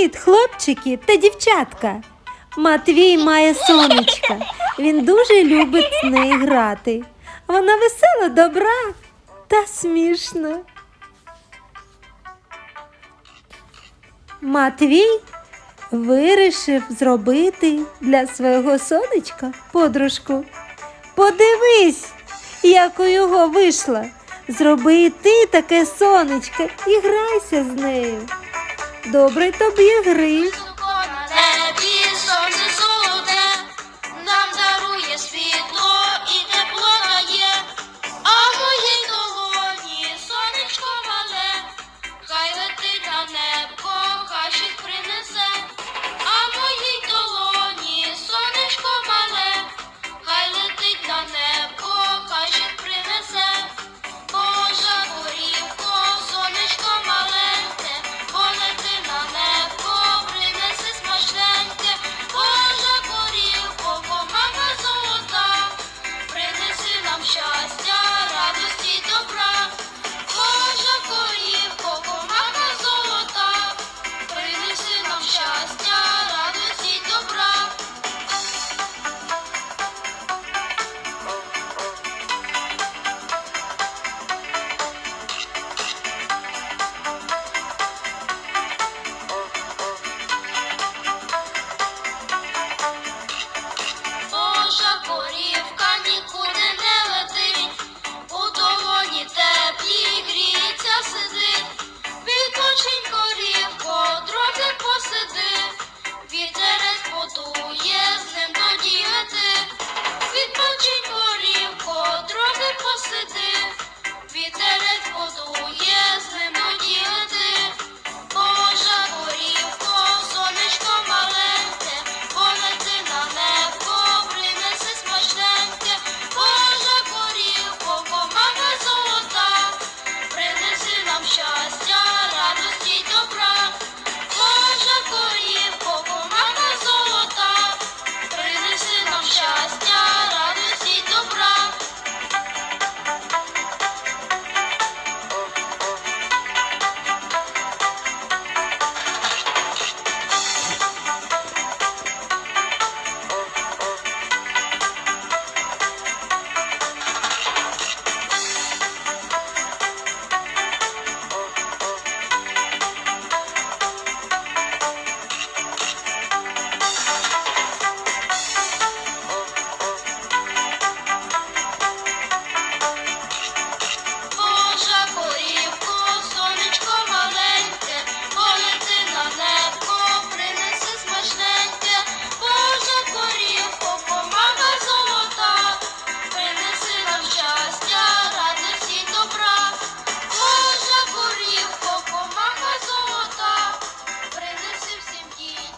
Привіт, хлопчики та дівчатка! Матвій має сонечка. Він дуже любить з неї грати. Вона весела, добра та смішна. Матвій вирішив зробити для свого сонечка подружку. Подивись, як у його вийшла Зроби і ти таке сонечко і грайся з нею. Добрий тобі гри.